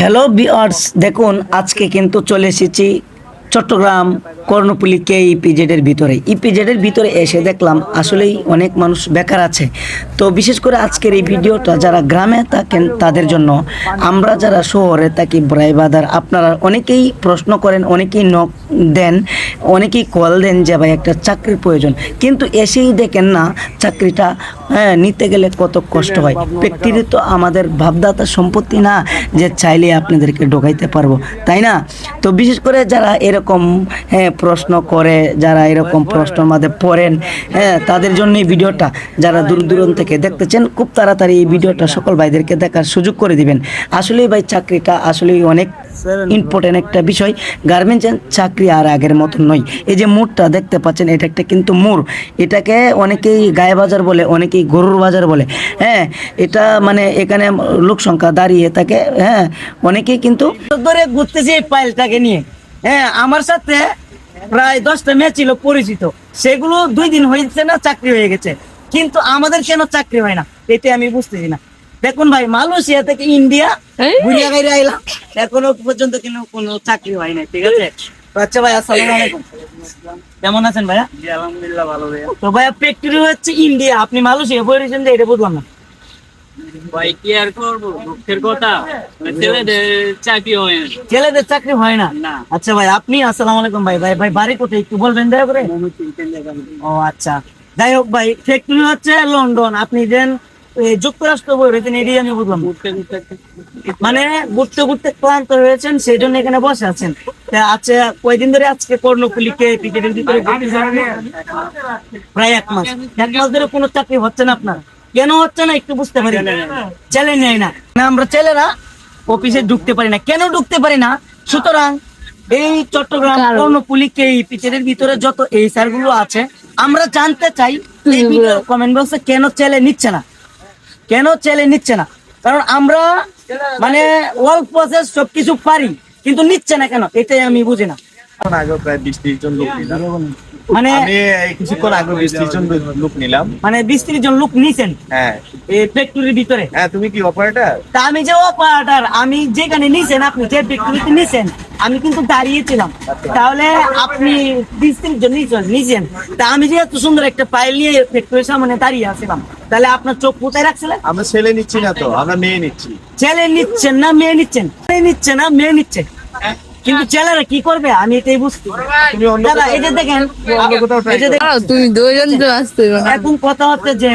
Hello বিয়ার্স দেখুন আজকে কিন্তু চলে এসেছি চট্টগ্রাম কর্ণপুলি কে ইপিজেডের ভিতরে? ইপিজেডের ভিতরে এসে দেখলাম আসলেই অনেক মানুষ বেকার আছে। তো বিশেষ করে আজকের এই ভিডিওটা যারা গ্রামে থাকেন তাদের জন্য, আমরা যারা শহরে থাকি ব্রাইবাদার আপনারা অনেকেই প্রশ্ন করেন, অনেকেই নক দেন, অনেকেই কল দেন যে ভাই একটা চাকরির প্রয়োজন। কিন্তু এসেই দেখেন না চাকরিটা হ্যাঁ নিতে গেলে কত কষ্ট হয়। ব্যক্তির তো আমাদের ভাবদাতা সম্পত্তি না যে চাইলে আপনাদেরকে ঢোকাইতে পারব, তাই না? তো বিশেষ করে যারা এরকম হ্যাঁ প্রশ্ন করে যারা এরকম প্রশ্নের মধ্যে পড়েন হ্যাঁ তাদের জন্য এই ভিডিওটা যারা দূর দূরান্ত থেকে দেখতেছেন খুব তাড়াতাড়ি এই ভিডিওটা সকল ভাইদেরকে দেখার সুযোগ করে দিবেন। আসলেই ভাই চাকরিটা আসলেই অনেক ইম্পর্টেন্ট একটা বিষয়। গার্মেন্টস চাকরি আর আগের মতন নয়। এই যে মুড়টা দেখতে পাচ্ছেন এটা একটা কিন্তু মুড়। এটাকে অনেকেই গায়ে বাজার বলে অনেকেই গরুর বাজার বলে। হ্যাঁ এটা মানে এখানে লোক সংখ্যা দাঁড়িয়ে থাকে। হ্যাঁ অনেকেই কিন্তু ধরে ঘুরতেছে এই পাইলটাকে নিয়ে। হ্যাঁ আমার সাথে প্রায় দশটা মেয়ে ছিল পরিচিত। সেগুলো দুই দিন হয়েছে না চাকরি হয়ে গেছে। কিন্তু আমাদের কেন চাকরি হয় না? এটা আমি বুঝতেছি না। দেখুন ভাই মালয়েশিয়া থেকে ইন্ডিয়া ঘুরিয়া গাইরে আইলাম। এখনও পর্যন্ত কিন্তু কোনো চাকরি হয় না ঠিক আছে? আচ্ছা ভাই আসসালামু আলাইকুম। কেমন আছেন ভাইয়া? আলহামদুলিল্লাহ ভালো ভাইয়া। তো ভাইয়া ফ্যাক্টরি হচ্ছে ইন্ডিয়া। আপনি মালয়েশিয়া পড়েছেন যে এটা বুঝলাম না। ভাই কি আর করব? দুঃখের কথা। ছেলেদের চাকরি হয় না। ছেলেদের চাকরি হয় না? আচ্ছা ভাই আপনি আসসালামু আলাইকুম ভাই। ভাই ভাই বাড়ি কোথায়? একটু বলবেন দয়া করে। ও আচ্ছা। যাই হোক ভাই ফ্যাক্টরি হচ্ছে লন্ডন। আপনি দেন যুক্তরাষ্ট্র বই রয়েছেন আমি বুঝলাম। মানে ঘুরতে ঘুরতে ক্লান্ত হয়েছেন সেই জন্য এখানে বসে আছেন। আচ্ছা কয়দিন ধরে আজকে কর্ণকুলিকে ক্রিকেটের ভিতরে প্রায় এক মাস। এক মাস ধরে কোনো চাকরি হচ্ছে না আপনার? কেন হচ্ছে না একটু বুঝতে পারি? ছেলে নেয় না। না। আমরা ছেলেরা অফিসে ঢুকতে পারি না। কেন ঢুকতে পারি না? সুতরাং এই চট্টগ্রাম কর্ণপুলি কে পিচের ভিতরে যত এই স্যারগুলো আছে আমরা জানতে চাই কমেন্ট বক্সে কেন ছেলে নিচ্ছে না? কেন ছেলে নিচ্ছে না? কারণ আমরা মানে অল প্রসেস সবকিছু পারি কিন্তু নিচ্ছে না কেন? এটাই আমি বুঝি না। কিছুক্ষণ প্রায় বিশ ত্রিশ জন লোক নিলাম। মানে আমি কিছুক্ষণ আগে বিশ ত্রিশ জন লোক নিলাম। মানে বিশ ত্রিশ জন লোক নিছেন? হ্যাঁ। এই ফ্যাক্টরির ভিতরে? হ্যাঁ তুমি কি অপারেটর তা আমি যে অপারেটর আমি যেখানে নিছেন আপনি যে ফ্যাক্টরিতে নিছেন আমি কিন্তু দাঁড়িয়েছিলাম। তাহলে আপনি বিশ ত্রিশ জন নিছেন। তা আমি যে এত সুন্দর একটা ফাইল নিয়ে ফ্যাক্টরির সামনে দাঁড়িয়ে আছিলাম তাহলে আপনার চোখ কোথায় রাখছিলেন? আমরা ছেলে নিচ্ছি না তো আমরা মেয়ে নিচ্ছি। ছেলে নিচ্ছেন না মেয়ে নিচ্ছেন? ছেলে নিচ্ছে না মেয়ে নিচ্ছে। কিন্তু ছেলেরা কি করবে? আমি এটাই বুঝতে দাদা এই যে দেখেন তুমি দুজন তো আসতে এখন কথা হচ্ছে যে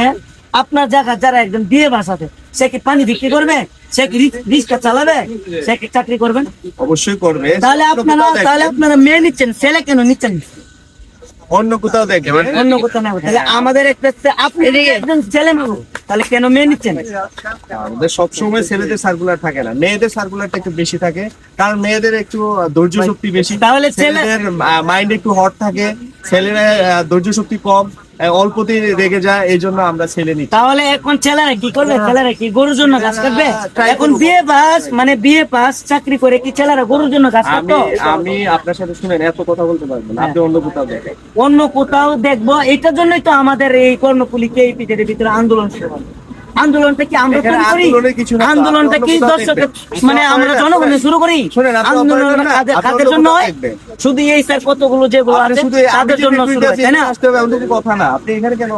আপনার জায়গা যারা একজন বিয়ে বাসাতে সে কি পানি বিক্রি করবে? সে কি রিক- রিক্সা চালাবে? সে কি চাকরি করবেন অবশ্যই করবে। তাহলে আপনারা তাহলে আপনারা মেয়ে নিচ্ছেন ছেলে কেন নিচ্ছেন? অন্য কোথাও দেখবেন অন্য কোথাও না তাহলে আমাদের একটা আপনি একজন ছেলে মানুষ তাহলে কেন মেয়ে নিচ্ছেন আমাদের সবসময় ছেলেদের সার্কুলার থাকে না। মেয়েদের সার্কুলারটা একটু বেশি থাকে কারণ মেয়েদের একটু ধৈর্য শক্তি বেশি। তাহলে ছেলেদের মাইন্ড একটু হট থাকে। ছেলেরা ধৈর্য শক্তি কম আহ, অল্পতেই রেগে যায় এই জন্য আমরা ছেলে নিচ্ছি তাহলে এখন ছেলেরা কি করবে? ছেলেরা কি গরুর জন্য কাজ করবে এখন বিয়ে পাস মানে বিয়ে পাস চাকরি করে কি ছেলেরা গরুর জন্য কাজ আমি করতো আমি আপনার সাথে শুনেন এত কথা বলতে পারব না। আপনি অন্য কোথাও দেখেন। অন্য কোথাও দেখব। এটার জন্যই তো আমাদের এই কর্ণকুলিকে এই পিঠের ভিতরে আন্দোলন শুরু। আন্দোলনটা কি আমরা করি? আন্দোলনটা কি। মানে আমরা জনগণে শুরু করি? আন্দোলন কাদের- আপনি কাদের অন্য জন্য হয়? শুধু এই স্যার কতগুলো যেগুলো আছে তাদের জন্য শুরু হয় তাই না? আসতে হবে এমন কোনো কথা না। আপনি এখানে কেন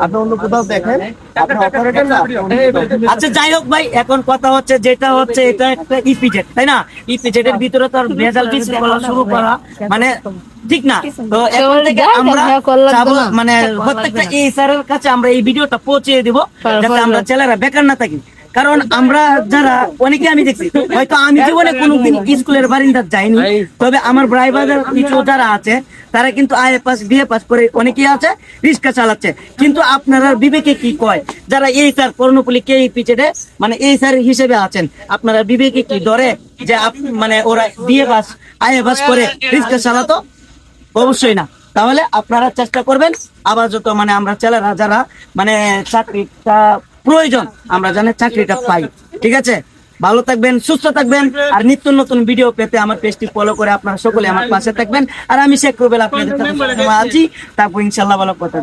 আপনি অন্য কোথাও দেখেন আপনি অপারেটর না আপনি অন্য কোথাও দেখেন। আচ্ছা যাই হোক ভাই এখন কথা হচ্ছে যেটা হচ্ছে এটা একটা ইপিজেট তাই না? ইপিজেট এর ভিতরে তো আর ভেজাল শুরু করা। মানে ঠিক না? তো এখন থেকে আমরা। মানে প্রত্যেকটা এই স্যারের কাছে আমরা এই ভিডিওটা পৌঁছে দিব যাতে আমরা ছেলেরা বেকার না থাকি। কারণ আমরা যারা অনেকে আমি দেখছি হয়তো আমি জীবনে কোনোদিন স্কুলের বারিন্দার যাইনি তবে আমার ব্রাইবাদের কিছু যারা আছে তারা কিন্তু আয়ে পাস বিএ পাস করে অনেকেই আছে রিক্সা চালাচ্ছে। কিন্তু আপনারা বিবেকে কি কয়? যারা এই স্যার কর্ণপুলি কে পিছেটে মানে এই স্যার হিসেবে আছেন আপনারা বিবেকে কি ধরে যে আপ- মানে ওরা বিএ পাস আয়ে পাস করে রিক্সা চালাতো? অবশ্যই না। তাহলে আপনারা চেষ্টা করবেন আবার যত মানে আমরা ছেলেরা যারা মানে চাকরিটা প্রয়োজন আমরা জানি চাকরিটা পাই। ঠিক আছে? ভালো থাকবেন সুস্থ থাকবেন আর নিত্য নতুন ভিডিও পেতে আমার পেজটি ফলো করে আপনারা সকলে আমার পাশে থাকবেন। আর আমি শেখ রুবেল আপনাদের আছি। তারপর ইনশাল্লাহ ভালো কথা।